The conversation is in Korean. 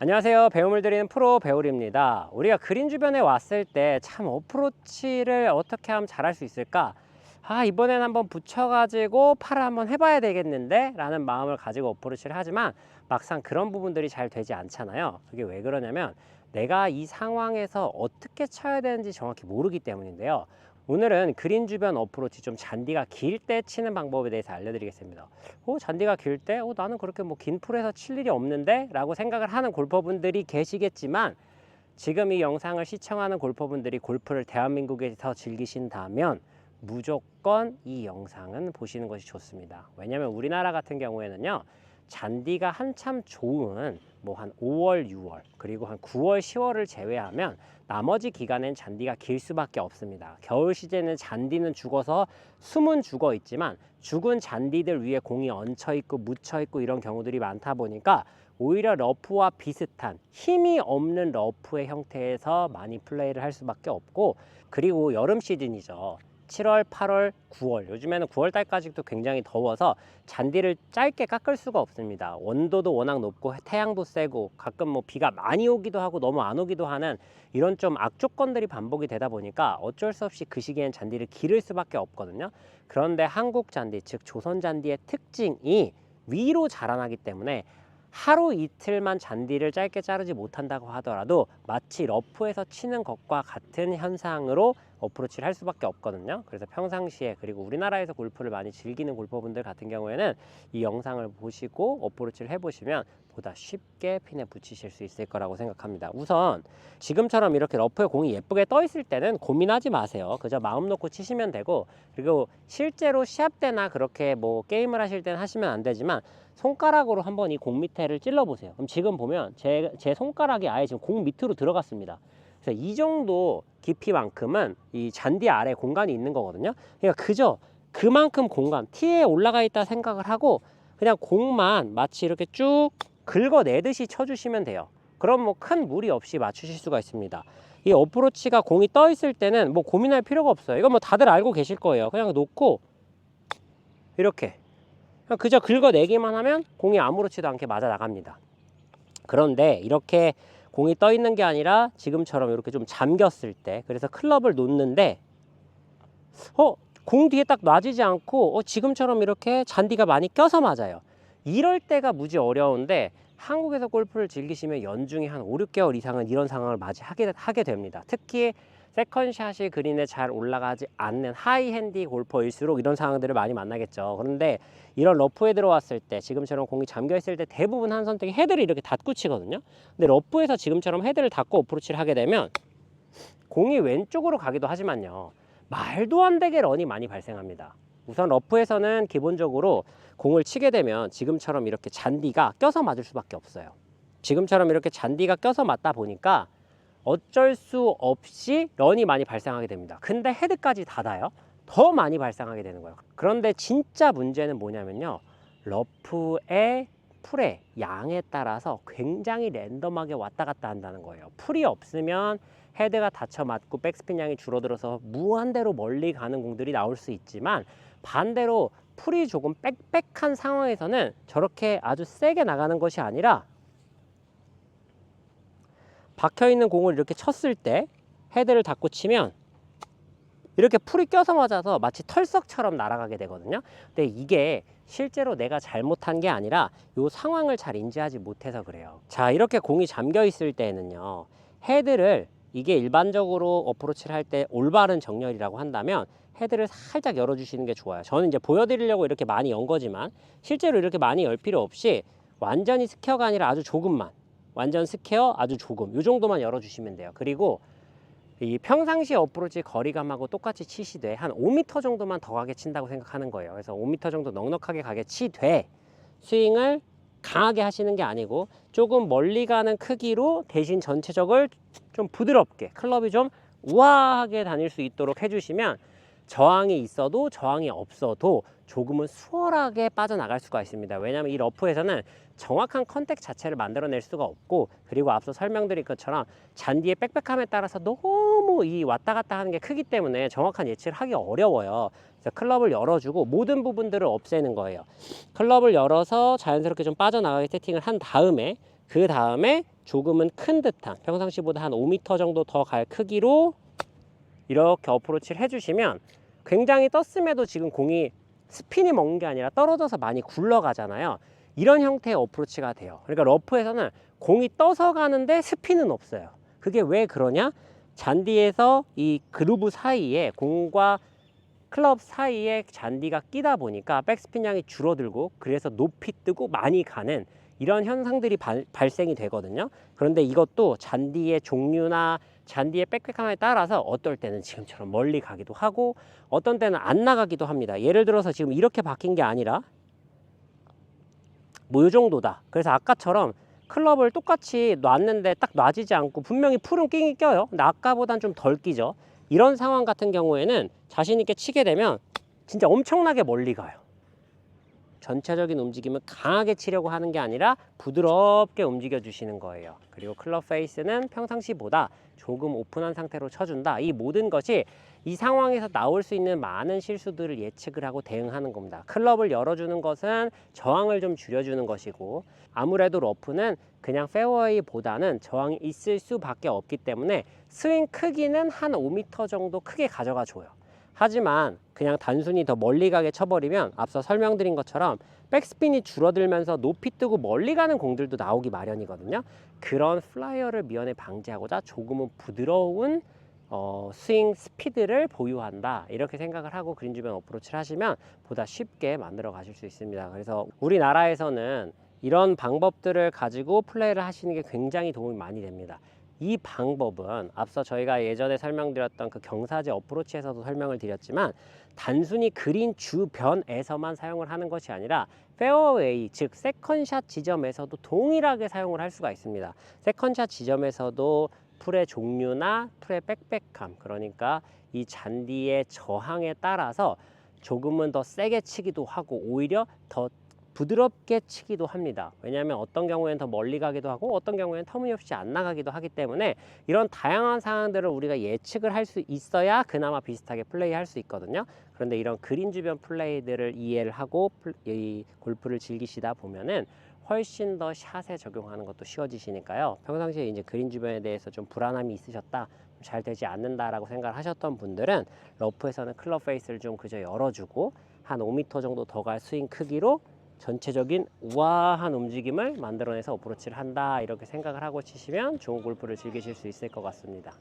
안녕하세요. 배움을 드리는 프로 배울입니다. 우리가 그린 주변에 왔을 때 참 어프로치를 어떻게 하면 잘할 수 있을까? 아, 이번엔 한번 붙여가지고 팔을 한번 해봐야 되겠는데? 라는 마음을 가지고 어프로치를 하지만 막상 그런 부분들이 잘 되지 않잖아요. 그게 왜 그러냐면 내가 이 상황에서 어떻게 쳐야 되는지 정확히 모르기 때문인데요. 오늘은 그린 주변 어프로치 좀 잔디가 길 때 치는 방법에 대해서 알려드리겠습니다. 어, 잔디가 길 때, 어, 나는 그렇게 뭐 긴 풀에서 칠 일이 없는데? 라고 생각을 하는 골퍼분들이 계시겠지만, 지금 이 영상을 시청하는 골퍼분들이 골프를 대한민국에서 즐기신다면, 무조건 이 영상은 보시는 것이 좋습니다. 왜냐하면 우리나라 같은 경우에는요, 잔디가 한참 좋은 뭐 한 5월, 6월, 그리고 한 9월, 10월을 제외하면 나머지 기간엔 잔디가 길 수밖에 없습니다. 겨울 시즌에는 잔디는 죽어서 숨은 죽어 있지만 죽은 잔디들 위에 공이 얹혀 있고 묻혀 있고 이런 경우들이 많다 보니까 오히려 러프와 비슷한 힘이 없는 러프의 형태에서 많이 플레이를 할 수밖에 없고 그리고 여름 시즌이죠. 7월, 8월, 9월 요즘에는 9월 달까지도 굉장히 더워서 잔디를 짧게 깎을 수가 없습니다. 원도도 워낙 높고 태양도 세고 가끔 뭐 비가 많이 오기도 하고 너무 안 오기도 하는 이런 좀 악조건들이 반복이 되다 보니까 어쩔 수 없이 그 시기엔 잔디를 기를 수밖에 없거든요. 그런데 한국 잔디 즉 조선 잔디의 특징이 위로 자라나기 때문에 하루 이틀만 잔디를 짧게 자르지 못한다고 하더라도 마치 러프에서 치는 것과 같은 현상으로 어프로치를 할 수밖에 없거든요. 그래서 평상시에 그리고 우리나라에서 골프를 많이 즐기는 골퍼분들 같은 경우에는 이 영상을 보시고 어프로치를 해보시면 보다 쉽게 핀에 붙이실 수 있을 거라고 생각합니다. 우선 지금처럼 이렇게 러프에 공이 예쁘게 떠 있을 때는 고민하지 마세요. 그저 마음 놓고 치시면 되고 그리고 실제로 시합 때나 그렇게 뭐 게임을 하실 때는 하시면 안 되지만 손가락으로 한번 이 공 밑에를 찔러 보세요. 그럼 지금 보면 제, 제 손가락이 아예 지금 공 밑으로 들어갔습니다. 그래서 이 정도 깊이만큼은 이 잔디 아래 공간이 있는 거거든요. 그러니까 그저 그만큼 공간, 티에 올라가 있다 생각을 하고 그냥 공만 마치 이렇게 쭉 긁어내듯이 쳐주시면 돼요. 그럼 뭐 큰 무리 없이 맞추실 수가 있습니다. 이 어프로치가 공이 떠 있을 때는 뭐 고민할 필요가 없어요. 이건 뭐 다들 알고 계실 거예요. 그냥 놓고 이렇게 그냥 그저 긁어내기만 하면 공이 아무렇지도 않게 맞아 나갑니다. 그런데 이렇게 공이 떠 있는 게 아니라 지금처럼 이렇게 좀 잠겼을 때 그래서 클럽을 놓는데 어, 공 뒤에 딱 놔지지 않고 어, 지금처럼 이렇게 잔디가 많이 껴서 맞아요. 이럴 때가 무지 어려운데 한국에서 골프를 즐기시면 연중에 한 5, 6개월 이상은 이런 상황을 맞이하게 하게 됩니다. 특히 세컨샷이 그린에 잘 올라가지 않는 하이핸디 골퍼일수록 이런 상황들을 많이 만나겠죠. 그런데 이런 러프에 들어왔을 때 지금처럼 공이 잠겨 있을 때 대부분 한 선택이 헤드를 이렇게 닫고 치거든요. 근데 러프에서 지금처럼 헤드를 닫고 어프로치를 하게 되면 공이 왼쪽으로 가기도 하지만요. 말도 안 되게 런이 많이 발생합니다. 우선 러프에서는 기본적으로 공을 치게 되면 지금처럼 이렇게 잔디가 껴서 맞을 수밖에 없어요. 지금처럼 이렇게 잔디가 껴서 맞다 보니까 어쩔 수 없이 런이 많이 발생하게 됩니다. 근데 헤드까지 닫아요. 더 많이 발생하게 되는 거예요. 그런데 진짜 문제는 뭐냐면요. 러프의 풀의 양에 따라서 굉장히 랜덤하게 왔다 갔다 한다는 거예요. 풀이 없으면 헤드가 닫혀 맞고 백스핀 양이 줄어들어서 무한대로 멀리 가는 공들이 나올 수 있지만 반대로 풀이 조금 빽빽한 상황에서는 저렇게 아주 세게 나가는 것이 아니라 박혀 있는 공을 이렇게 쳤을 때 헤드를 닫고 치면 이렇게 풀이 껴서 맞아서 마치 털썩처럼 날아가게 되거든요. 근데 이게 실제로 내가 잘못한 게 아니라 이 상황을 잘 인지하지 못해서 그래요. 자, 이렇게 공이 잠겨 있을 때는요. 헤드를 이게 일반적으로 어프로치를 할 때 올바른 정렬이라고 한다면 헤드를 살짝 열어주시는 게 좋아요. 저는 이제 보여드리려고 이렇게 많이 연 거지만 실제로 이렇게 많이 열 필요 없이 완전히 스퀘어가 아니라 아주 조금만 완전 스퀘어 아주 조금 이 정도만 열어주시면 돼요. 그리고 이 평상시 어프로치 거리감하고 똑같이 치시되 한 5m 정도만 더 가게 친다고 생각하는 거예요. 그래서 5m 정도 넉넉하게 가게 치되 스윙을 강하게 하시는 게 아니고 조금 멀리 가는 크기로 대신 전체적을 좀 부드럽게 클럽이 좀 우아하게 다닐 수 있도록 해주시면 저항이 있어도 저항이 없어도 조금은 수월하게 빠져나갈 수가 있습니다. 왜냐하면 이 러프에서는 정확한 컨택 자체를 만들어낼 수가 없고 그리고 앞서 설명드린 것처럼 잔디의 빽빽함에 따라서 너무 이 왔다 갔다 하는 게 크기 때문에 정확한 예측을 하기 어려워요. 그래서 클럽을 열어주고 모든 부분들을 없애는 거예요. 클럽을 열어서 자연스럽게 좀 빠져나가게 세팅을 한 다음에 그 다음에 조금은 큰 듯한 평상시보다 한 5m 정도 더 갈 크기로 이렇게 어프로치를 해주시면 굉장히 떴음에도 지금 공이 스핀이 먹는 게 아니라 떨어져서 많이 굴러가잖아요. 이런 형태의 어프로치가 돼요. 그러니까 러프에서는 공이 떠서 가는데 스핀은 없어요. 그게 왜 그러냐? 잔디에서 이 그루브 사이에 공과 클럽 사이에 잔디가 끼다 보니까 백스핀량이 줄어들고 그래서 높이 뜨고 많이 가는 이런 현상들이 발, 발생이 되거든요. 그런데 이것도 잔디의 종류나 잔디의 빽빽함에 따라서 어떨 때는 지금처럼 멀리 가기도 하고 어떤 때는 안 나가기도 합니다. 예를 들어서 지금 이렇게 바뀐 게 아니라 뭐 이 정도다. 그래서 아까처럼 클럽을 똑같이 놨는데 딱 놔지지 않고 분명히 풀은 끼긴 껴요. 근데 아까보단 좀 덜 끼죠. 이런 상황 같은 경우에는 자신 있게 치게 되면 진짜 엄청나게 멀리 가요. 전체적인 움직임을 강하게 치려고 하는 게 아니라 부드럽게 움직여 주시는 거예요. 그리고 클럽 페이스는 평상시보다 조금 오픈한 상태로 쳐준다. 이 모든 것이 이 상황에서 나올 수 있는 많은 실수들을 예측을 하고 대응하는 겁니다. 클럽을 열어주는 것은 저항을 좀 줄여주는 것이고 아무래도 러프는 그냥 페어웨이보다는 저항이 있을 수밖에 없기 때문에 스윙 크기는 한 5m 정도 크게 가져가 줘요. 하지만 그냥 단순히 더 멀리 가게 쳐버리면 앞서 설명드린 것처럼 백스핀이 줄어들면서 높이 뜨고 멀리 가는 공들도 나오기 마련이거든요. 그런 플라이어를 미연에 방지하고자 조금은 부드러운 어, 스윙 스피드를 보유한다 이렇게 생각을 하고 그린 주변 어프로치를 하시면 보다 쉽게 만들어 가실 수 있습니다. 그래서 우리나라에서는 이런 방법들을 가지고 플레이를 하시는 게 굉장히 도움이 많이 됩니다. 이 방법은 앞서 저희가 예전에 설명드렸던 그 경사제 어프로치에서도 설명을 드렸지만 단순히 그린 주변에서만 사용을 하는 것이 아니라 페어웨이 즉 세컨샷 지점에서도 동일하게 사용을 할 수가 있습니다. 세컨샷 지점에서도 풀의 종류나 풀의 빽빽함 그러니까 이 잔디의 저항에 따라서 조금은 더 세게 치기도 하고 오히려 더 부드럽게 치기도 합니다. 왜냐하면 어떤 경우에는 더 멀리 가기도 하고 어떤 경우에는 터무니없이 안 나가기도 하기 때문에 이런 다양한 상황들을 우리가 예측을 할 수 있어야 그나마 비슷하게 플레이할 수 있거든요. 그런데 이런 그린 주변 플레이들을 이해를 하고 플- 이 골프를 즐기시다 보면은 훨씬 더 샷에 적용하는 것도 쉬워지시니까요. 평상시에 이제 그린 주변에 대해서 좀 불안함이 있으셨다, 좀잘 되지 않는다라고 생각을 하셨던 분들은 러프에서는 클럽 페이스를 좀 그저 열어주고 한 5m 정도 더 갈 스윙 크기로 전체적인 우아한 움직임을 만들어내서 어프로치를 한다 이렇게 생각을 하고 치시면 좋은 골프를 즐기실 수 있을 것 같습니다.